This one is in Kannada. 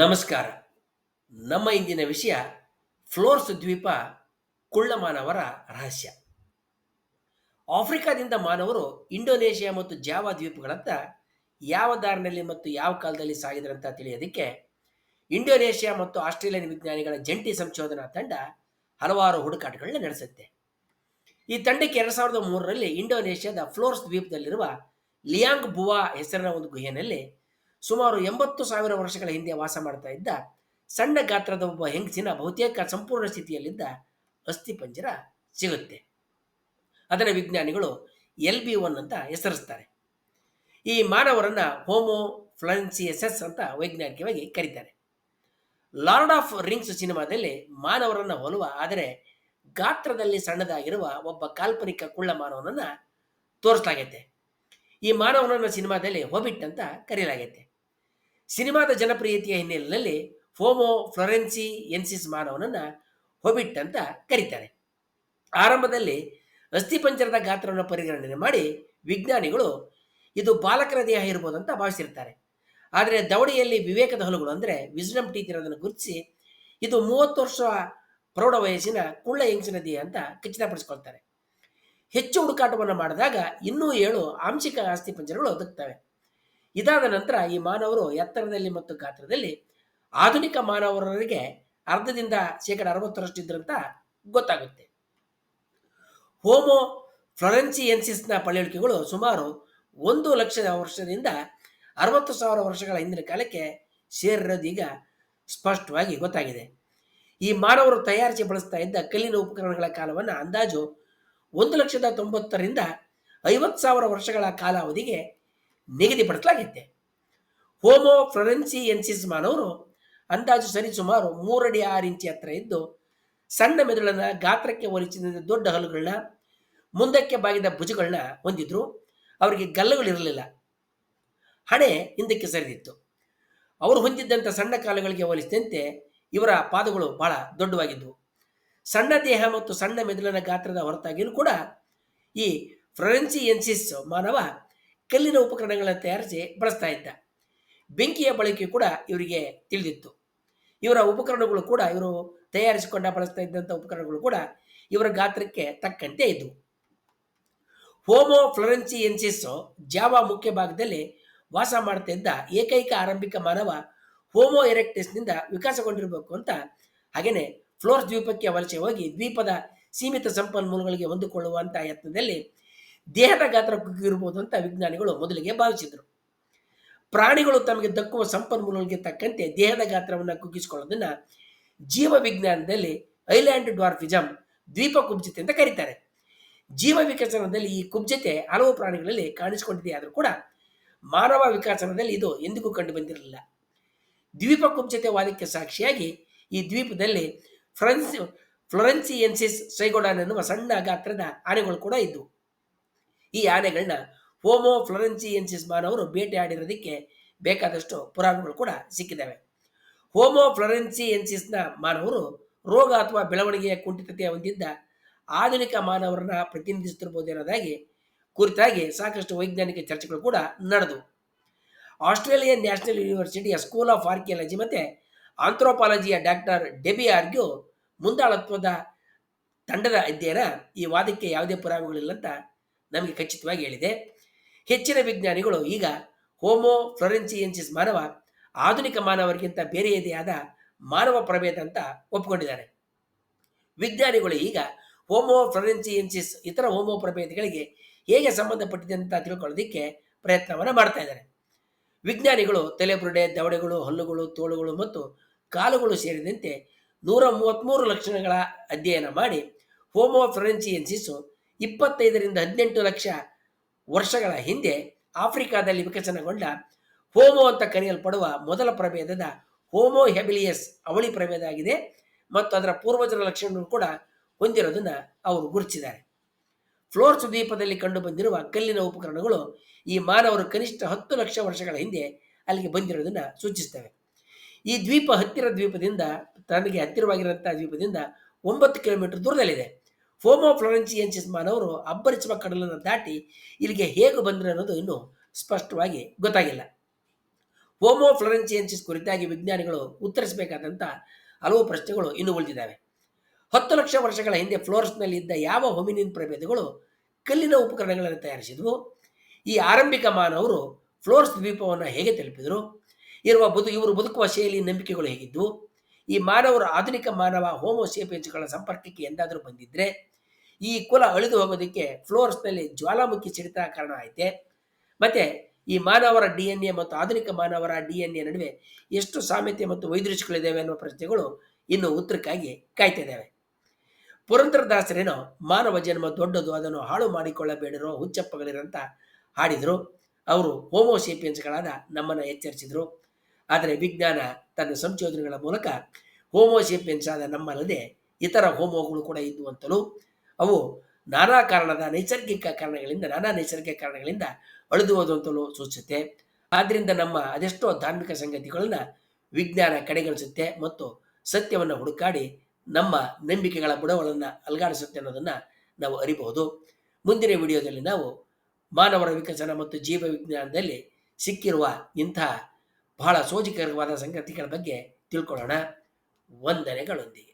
ನಮಸ್ಕಾರ. ನಮ್ಮ ಇಂದಿನ ವಿಷಯ ಫ್ಲೋರ್ಸ್ ದ್ವೀಪ ಕುಳ್ಳ ಮಾನವರ ರಹಸ್ಯ. ಆಫ್ರಿಕಾದಿಂದ ಮಾನವರು ಇಂಡೋನೇಷಿಯಾ ಮತ್ತು ಜಾವಾ ದ್ವೀಪಗಳತ್ತ ಯಾವ ದಾರಿನಲ್ಲಿ ಮತ್ತು ಯಾವ ಕಾಲದಲ್ಲಿ ಸಾಗಿದ್ರಂತ ತಿಳಿಯೋದಕ್ಕೆ ಇಂಡೋನೇಷಿಯಾ ಮತ್ತು ಆಸ್ಟ್ರೇಲಿಯನ್ ವಿಜ್ಞಾನಿಗಳ ಜಂಟಿ ಸಂಶೋಧನಾ ತಂಡ ಹಲವಾರು ಹುಡುಕಾಟಗಳನ್ನ ನಡೆಸುತ್ತೆ. ಈ ತಂಡಕ್ಕೆ ಎರಡು ಸಾವಿರದ ಮೂರರಲ್ಲಿ ಇಂಡೋನೇಷ್ಯಾದ ಫ್ಲೋರ್ಸ್ ದ್ವೀಪದಲ್ಲಿರುವ ಲಿಯಾಂಗ್ ಬುವಾ ಹೆಸರಿನ ಒಂದು ಗುಹೆಯಲ್ಲಿ ಸುಮಾರು ಎಂಬತ್ತು ಸಾವಿರ ವರ್ಷಗಳ ಹಿಂದೆ ವಾಸ ಮಾಡ್ತಾ ಇದ್ದ ಸಣ್ಣ ಗಾತ್ರದ ಒಬ್ಬ ಹೆಂಗಸಿನ ಬಹುತೇಕ ಸಂಪೂರ್ಣ ಸ್ಥಿತಿಯಲ್ಲಿದ್ದ ಅಸ್ಥಿಪಂಜರ ಸಿಗುತ್ತೆ. ಅದರ ವಿಜ್ಞಾನಿಗಳು ಎಲ್ ಬಿ ಒನ್ ಅಂತ ಹೆಸರಿಸ್ತಾರೆ. ಈ ಮಾನವರನ್ನ ಹೋಮೋ ಫ್ಲನ್ಸಿಯಸಸ್ ಅಂತ ವೈಜ್ಞಾನಿಕವಾಗಿ ಕರೀತಾರೆ. ಲಾರ್ಡ್ ಆಫ್ ರಿಂಗ್ಸ್ ಸಿನಿಮಾದಲ್ಲಿ ಮಾನವರನ್ನ ಹೋಲುವ, ಆದರೆ ಗಾತ್ರದಲ್ಲಿ ಸಣ್ಣದಾಗಿರುವ ಒಬ್ಬ ಕಾಲ್ಪನಿಕ ಕುಳ್ಳ ಮಾನವನನ್ನು ತೋರಿಸಲಾಗೈತೆ. ಈ ಮಾನವನನ್ನು ಸಿನಿಮಾದಲ್ಲಿ ಹೋಬಿಟ್ ಅಂತ ಕರೆಯಲಾಗೈತೆ ಸಿನಿಮಾದ ಜನಪ್ರಿಯತೆಯ ಹಿನ್ನೆಲೆಯಲ್ಲಿ ಫೋಮೋ ಫ್ಲೊರೆನ್ಸಿ ಎನ್ಸಿಸ್ ಮಾನವನನ್ನ ಹೊಬಿಟ್ ಅಂತ ಕರೀತಾರೆ. ಆರಂಭದಲ್ಲಿ ಅಸ್ಥಿಪಂಜರದ ಗಾತ್ರವನ್ನು ಪರಿಗಣನೆ ಮಾಡಿ ವಿಜ್ಞಾನಿಗಳು ಇದು ಬಾಲಕರ ದೇಹ ಇರ್ಬೋದು ಅಂತ ಭಾವಿಸಿರ್ತಾರೆ. ಆದರೆ ದವಡಿಯಲ್ಲಿ ವಿವೇಕದ ಹಲುಗಳು ಅಂದರೆ ವಿಸ್ಡಮ್ ಟೀತ್ ಇರೋದನ್ನು ಗುರುತಿಸಿ ಇದು ಮೂವತ್ತು ವರ್ಷ ಪ್ರೌಢ ವಯಸ್ಸಿನ ಕುಳ್ಳ ಹೆಂಗಸಿನ ದೇಹ ಅಂತ ಖಚಿತಪಡಿಸಿಕೊಳ್ತಾರೆ. ಹೆಚ್ಚು ಹುಡುಕಾಟವನ್ನು ಮಾಡಿದಾಗ ಇನ್ನೂ ಏಳು ಆಂಶಿಕ ಅಸ್ಥಿಪಂಜರಗಳು ದಕ್ಕುತ್ತವೆ. ಇದಾದ ನಂತರ ಈ ಮಾನವರು ಎತ್ತರದಲ್ಲಿ ಮತ್ತು ಗಾತ್ರದಲ್ಲಿ ಆಧುನಿಕ ಮಾನವರಿಗೆ ಅರ್ಧದಿಂದ ಶೇಕಡ ಅರವತ್ತರಷ್ಟು ಇದ್ರಂತ ಗೊತ್ತಾಗುತ್ತೆ. ಹೋಮೋ ಫ್ಲೊರೆನ್ಸಿಯೆನ್ಸಿಸ್ನ ಪಳೆಯುಳಿಕೆಗಳು ಸುಮಾರು ಒಂದು ಲಕ್ಷದ ವರ್ಷದಿಂದ ಅರವತ್ತು ಸಾವಿರ ವರ್ಷಗಳ ಹಿಂದಿನ ಕಾಲಕ್ಕೆ ಸೇರಿರೋದು ಈಗ ಸ್ಪಷ್ಟವಾಗಿ ಗೊತ್ತಾಗಿದೆ. ಈ ಮಾನವರು ತಯಾರಿಸಿ ಬಳಸ್ತಾ ಇದ್ದ ಕಲ್ಲಿನ ಉಪಕರಣಗಳ ಕಾಲವನ್ನು ಅಂದಾಜು ಒಂದು ಲಕ್ಷದ ತೊಂಬತ್ತರಿಂದ ಐವತ್ತು ಸಾವಿರ ವರ್ಷಗಳ ಕಾಲಾವಧಿಗೆ ನಿಗದಿಪಡಿಸಲಾಗಿದೆ ಹೋಮೋ ಮಾನವರು ಅಂದಾಜು ಸರಿ ಸುಮಾರು ಮೂರಡಿ ಆರು ಇಂಚಿ ಹತ್ರ ಇದ್ದು, ಸಣ್ಣ ಮೆದುಳನ್ನ ಗಾತ್ರಕ್ಕೆ ಹೋಲಿಸಿದ ದೊಡ್ಡ ಹಲ್ಲುಗಳನ್ನ ಮುಂದಕ್ಕೆ ಬಾಗಿದ ಭುಜಗಳನ್ನ ಹೊಂದಿದ್ರು. ಅವರಿಗೆ ಗಲ್ಲುಗಳಿರಲಿಲ್ಲ ಹಣೆ ಹಿಂದಕ್ಕೆ ಸರಿದಿತ್ತು. ಅವರು ಹೊಂದಿದ್ದಂಥ ಸಣ್ಣ ಕಾಲುಗಳಿಗೆ ಹೋಲಿಸಿದಂತೆ ಇವರ ಪಾದಗಳು ಬಹಳ ದೊಡ್ಡವಾಗಿದ್ದವು ಸಣ್ಣ ದೇಹ ಮತ್ತು ಸಣ್ಣ ಮೆದುಳಿನ ಗಾತ್ರದ ಹೊರತಾಗಿಯೂ ಕೂಡ ಈ ಫ್ಲೊರೆನ್ಸಿಯನ್ಸಿಸ್ ಮಾನವ ಕಲ್ಲಿನ ಉಪಕರಣಗಳನ್ನು ತಯಾರಿಸಿ ಬಳಸ್ತಾ ಇದ್ದ. ಬೆಂಕಿಯ ಬಳಕೆ ಕೂಡ ಇವರಿಗೆ ತಿಳಿದಿತ್ತು. ಇವರ ಉಪಕರಣಗಳು ಕೂಡ ಇವರು ತಯಾರಿಸಿಕೊಂಡ ಬಳಸ್ತಾ ಇದ್ದಂಥ ಉಪಕರಣಗಳು ಕೂಡ ಇವರ ಗಾತ್ರಕ್ಕೆ ತಕ್ಕಂತೆ ಇದ್ದವು ಹೋಮೋ ಫ್ಲೊರೆನ್ಸಿಯನ್ಸಿಸ್ ಜಾವಾ ಮುಖ್ಯ ಭಾಗದಲ್ಲಿ ವಾಸ ಮಾಡ್ತಾ ಏಕೈಕ ಆರಂಭಿಕ ಮಾನವ ಹೋಮೋ ಎರೆಕ್ಟಿಸ್ನಿಂದ ವಿಕಾಸಗೊಂಡಿರಬೇಕು ಅಂತ ಹಾಗೆಯೇ ಫ್ಲೋರ್ಸ್ ದ್ವೀಪಕ್ಕೆ ವಲಸೆ ಹೋಗಿ ದ್ವೀಪದ ಸೀಮಿತ ಸಂಪನ್ಮೂಲಗಳಿಗೆ ಹೊಂದಿಕೊಳ್ಳುವಂಥ ಯತ್ನದಲ್ಲಿ ದೇಹದ ಗಾತ್ರ ಕುಗ್ಗಿರ್ಬೋದು ಅಂತ ವಿಜ್ಞಾನಿಗಳು ಮೊದಲಿಗೆ ಭಾವಿಸಿದರು. ಪ್ರಾಣಿಗಳು ತಮಗೆ ದಕ್ಕುವ ಸಂಪನ್ಮೂಲಗಳಿಗೆ ತಕ್ಕಂತೆ ದೇಹದ ಗಾತ್ರವನ್ನು ಕುಗ್ಗಿಸಿಕೊಳ್ಳೋದನ್ನ ಜೀವ ವಿಜ್ಞಾನದಲ್ಲಿ ಐಲ್ಯಾಂಡ್ ಡ್ವಾರ್ಫಿಜಮ್ ದ್ವೀಪ ಕುಬ್ಜತೆ ಅಂತ ಕರೀತಾರೆ. ಜೀವ ವಿಕಸನದಲ್ಲಿ ಈ ಕುಬ್ಜತೆ ಹಲವು ಪ್ರಾಣಿಗಳಲ್ಲಿ ಕಾಣಿಸಿಕೊಂಡಿದೆ. ಆದರೂ ಕೂಡ ಮಾನವ ವಿಕಸನದಲ್ಲಿ ಇದು ಎಂದಿಗೂ ಕಂಡು ಬಂದಿರಲಿಲ್ಲ. ದ್ವೀಪ ಕುಬ್ಜತೆ ವಾದಕ್ಕೆ ಸಾಕ್ಷಿಯಾಗಿ ಈ ದ್ವೀಪದಲ್ಲಿ ಫ್ರೆನ್ಸ್, ಫ್ಲೊರೆನ್ಸಿಯನ್ಸಿಸ್ ಸೈಗೋಡಾನ್ ಎನ್ನುವ ಸಣ್ಣ ಗಾತ್ರದ ಆನೆಗಳು ಕೂಡ ಇದ್ದವು ಈ ಆನೆಗಳನ್ನ ಹೋಮೋ ಫ್ಲೊರೆನ್ಸಿಯನ್ಸಿಸ್ ಮಾನವರು ಬೇಟೆಯಾಡಿರೋದಕ್ಕೆ ಬೇಕಾದಷ್ಟು ಪುರಾಣಗಳು ಕೂಡ ಸಿಕ್ಕಿದ್ದಾವೆ ಹೋಮೋ ಫ್ಲೊರೆನ್ಸಿಯನ್ಸಿಸ್ನ ಮಾನವರು ರೋಗ ಅಥವಾ ಬೆಳವಣಿಗೆಯ ಕುಂಠಿತತೆ ಹೊಂದಿದ್ದ ಆಧುನಿಕ ಮಾನವರನ್ನ ಪ್ರತಿನಿಧಿಸುತ್ತಿರಬಹುದೇನೋದಾಗಿ ಕುರಿತಾಗಿ ಸಾಕಷ್ಟು ವೈಜ್ಞಾನಿಕ ಚರ್ಚೆಗಳು ಕೂಡ ನಡೆದವು ಆಸ್ಟ್ರೇಲಿಯನ್ ನ್ಯಾಷನಲ್ ಯೂನಿವರ್ಸಿಟಿಯ ಸ್ಕೂಲ್ ಆಫ್ ಆರ್ಕಿಯಾಲಜಿ ಮತ್ತು ಆಂಥ್ರೋಪಾಲಜಿಯ ಡಾಕ್ಟರ್ ಡೆಬಿ ಆರ್ಗ್ಯೂ ಮುಂದಾಳತ್ವದ ತಂಡದ ಅಧ್ಯಯನ ಈ ವಾದಕ್ಕೆ ಯಾವುದೇ ಪುರಾವೆಗಳಿಲ್ಲ ಅಂತ ನಮಗೆ ಖಚಿತವಾಗಿ ಹೇಳಿದೆ. ಹೆಚ್ಚಿನ ವಿಜ್ಞಾನಿಗಳು ಈಗ ಹೋಮೋ ಫ್ಲೊರೆನ್ಸಿಯನ್ಸಿಸ್ ಮಾನವ, ಆಧುನಿಕ ಮಾನವರಿಗಿಂತ ಬೇರೆಯದೇ ಆದ ಮಾನವ ಪ್ರಭೇದ ಅಂತ ಒಪ್ಪಿಕೊಂಡಿದ್ದಾರೆ ವಿಜ್ಞಾನಿಗಳು ಈಗ ಹೋಮೋ ಫ್ಲೊರೆನ್ಸಿಯನ್ಸಿಸ್, ಇತರ ಹೋಮೋ ಪ್ರಭೇದಗಳಿಗೆ ಹೇಗೆ ಸಂಬಂಧಪಟ್ಟಿದೆ ಅಂತ ತಿಳ್ಕೊಳ್ಳೋದಕ್ಕೆ ಪ್ರಯತ್ನವನ್ನು ಮಾಡ್ತಾ ಇದ್ದಾರೆ. ವಿಜ್ಞಾನಿಗಳು ತಲೆಬುರುಡೆ, ದವಡೆಗಳು, ಹಲ್ಲುಗಳು, ತೋಳುಗಳು ಮತ್ತು ಕಾಲುಗಳು ಸೇರಿದಂತೆ ನೂರ ಮೂವತ್ತ್ಮೂರು ಲಕ್ಷಣಗಳ ಅಧ್ಯಯನ ಮಾಡಿ ಹೋಮೋ ಫ್ಲೊರೆನ್ಸಿಯನ್ಸಿಸ್ ಇಪ್ಪತ್ತೈದರಿಂದ ಹದಿನೆಂಟು ಲಕ್ಷ ವರ್ಷಗಳ ಹಿಂದೆ ಆಫ್ರಿಕಾದಲ್ಲಿ ವಿಕಸನಗೊಂಡ ಹೋಮೋ ಅಂತ ಕರೆಯಲ್ಪಡುವ ಮೊದಲ ಪ್ರಭೇದದ ಹೋಮೋ ಹೆಬಿಲಿಯಸ್ ಅವಳಿ ಪ್ರಭೇದ ಆಗಿದೆ ಮತ್ತು ಅದರ ಪೂರ್ವಜರ ಲಕ್ಷಣಗಳು ಕೂಡ ಹೊಂದಿರೋದನ್ನ ಅವರು ಗುರುತಿಸಿದ್ದಾರೆ. ಫ್ಲೋರ್ಸ್ ದ್ವೀಪದಲ್ಲಿ ಕಂಡುಬಂದಿರುವ ಕಲ್ಲಿನ ಉಪಕರಣಗಳು ಈ ಮಾನವರು ಕನಿಷ್ಠ ಹತ್ತು ಲಕ್ಷ ವರ್ಷಗಳ ಹಿಂದೆ ಅಲ್ಲಿಗೆ ಬಂದಿರೋದನ್ನ ಸೂಚಿಸ್ತವೆ ಈ ದ್ವೀಪ ಹತ್ತಿರ ದ್ವೀಪದಿಂದ ತನಗೆ ಹತ್ತಿರವಾಗಿರುವಂಥ ದ್ವೀಪದಿಂದ ಒಂಬತ್ತು ಕಿಲೋಮೀಟರ್ ದೂರದಲ್ಲಿದೆ. ಫೋಮೋ ಫ್ಲೋರೆನ್ಸಿಯನ್ಸಿಸ್ ಮಾನವರು ಅಬ್ಬರಿಸುವ ಕಡಲನ್ನು ದಾಟಿ ಇಲ್ಲಿಗೆ ಹೇಗೆ ಬಂದರು ಅನ್ನೋದು ಇನ್ನೂ ಸ್ಪಷ್ಟವಾಗಿ ಗೊತ್ತಾಗಿಲ್ಲ. ಹೋಮೋ ಫ್ಲೋರೆನ್ಸಿಯನ್ಸಿಸ್ ಕುರಿತಾಗಿ ವಿಜ್ಞಾನಿಗಳು ಉತ್ತರಿಸಬೇಕಾದಂಥ ಹಲವು ಪ್ರಶ್ನೆಗಳು ಇನ್ನು ಉಳಿದಿದ್ದಾವೆ. ಹತ್ತು ಲಕ್ಷ ವರ್ಷಗಳ ಹಿಂದೆ ಫ್ಲೋರ್ಸ್ನಲ್ಲಿ ಇದ್ದ ಯಾವ ಹೊಮಿನಿನ್ ಪ್ರಭೇದಗಳು ಕಲ್ಲಿನ ಉಪಕರಣಗಳನ್ನು ತಯಾರಿಸಿದವು? ಈ ಆರಂಭಿಕ ಮಾನವರು ಫ್ಲೋರ್ಸ್ ದ್ವೀಪವನ್ನು ಹೇಗೆ ತಲುಪಿದರು? ಇರುವ ಬದು, ಇವರು ಬದುಕುವ ಶೈಲಿ, ನಂಬಿಕೆಗಳು ಹೇಗಿದ್ದವು ಈ ಮಾನವರು ಆಧುನಿಕ ಮಾನವ ಹೋಮೋಸೇಪಿಯನ್ಸ್ಗಳ ಸಂಪರ್ಕಕ್ಕೆ ಎಂದಾದರೂ ಬಂದಿದ್ರೆ ಈ ಕುಲ ಅಳಿದು ಹೋಗೋದಕ್ಕೆ ಫ್ಲೋರ್ಸ್ನಲ್ಲಿ ಜ್ವಾಲಾಮುಖಿ ಸಿಡಿತ ಕಾರಣ ಐತೆ. ಮತ್ತೆ ಈ ಮಾನವರ ಡಿ ಎನ್ ಎ ಮತ್ತು ಆಧುನಿಕ ಮಾನವರ ಡಿ ಎನ್ ಎ ನಡುವೆ ಎಷ್ಟು ಸಾಮ್ಯತೆ ಮತ್ತು ವೈದೃಶ್ಯಗಳಿದ್ದಾವೆ ಅನ್ನುವ ಪ್ರಶ್ನೆಗಳು ಇನ್ನು ಉತ್ತರಕ್ಕಾಗಿ ಕಾಯ್ತಿದ್ದಾವೆ ಪುರಂದರದಾಸರೇನೋ ಮಾನವ ಜನ್ಮ ದೊಡ್ಡದು, ಅದನ್ನು ಹಾಳು ಮಾಡಿಕೊಳ್ಳಬೇಡಿರೋ ಹುಚ್ಚಪ್ಪಗಳಿರಂತ ಹಾಡಿದರು. ಅವರು ಹೋಮೋಸೇಪಿಯನ್ಸ್ಗಳಾದ ನಮ್ಮನ್ನು ಎಚ್ಚರಿಸಿದರು. ಆದರೆ ವಿಜ್ಞಾನ ತನ್ನ ಸಂಶೋಧನೆಗಳ ಮೂಲಕ ಹೋಮೋಸೇಪಿಯನ್ಸ್ ಆದ ನಮ್ಮಲ್ಲದೆ ಇತರ ಹೋಮೋಗಳು ಕೂಡ ಇದ್ದು ಅಂತಲೂ ಅವು ನಾನಾ ಕಾರಣದ ನೈಸರ್ಗಿಕ ಕಾರಣಗಳಿಂದ, ನಾನಾ ನೈಸರ್ಗಿಕ ಕಾರಣಗಳಿಂದ ಅಳಿದು ಹೋದು ಅಂತಲೂ ಸೂಚಿಸುತ್ತೆ. ಆದ್ದರಿಂದ ನಮ್ಮ ಅದೆಷ್ಟೋ ಧಾರ್ಮಿಕ ಸಂಗತಿಗಳನ್ನ ವಿಜ್ಞಾನ ಕಡೆಗಣಿಸುತ್ತೆ ಮತ್ತು ಸತ್ಯವನ್ನು ಹುಡುಕಾಡಿ ನಮ್ಮ ನಂಬಿಕೆಗಳ ಬುಡಗಳನ್ನು ಅಲ್ಗಾಡಿಸುತ್ತೆ ಅನ್ನೋದನ್ನು ನಾವು ಅರಿಬಹುದು. ಮುಂದಿನ ವಿಡಿಯೋದಲ್ಲಿ ನಾವು ಮಾನವರ ವಿಕಸನ ಮತ್ತು ಜೀವ ವಿಜ್ಞಾನದಲ್ಲಿ ಸಿಕ್ಕಿರುವ ಇಂತಹ ಬಹಳ ಸೋಜಿಕರವಾದ ಸಂಗತಿಗಳ ಬಗ್ಗೆ ತಿಳ್ಕೊಳ್ಳೋಣ. ವಂದನೆಗಳೊಂದಿಗೆ.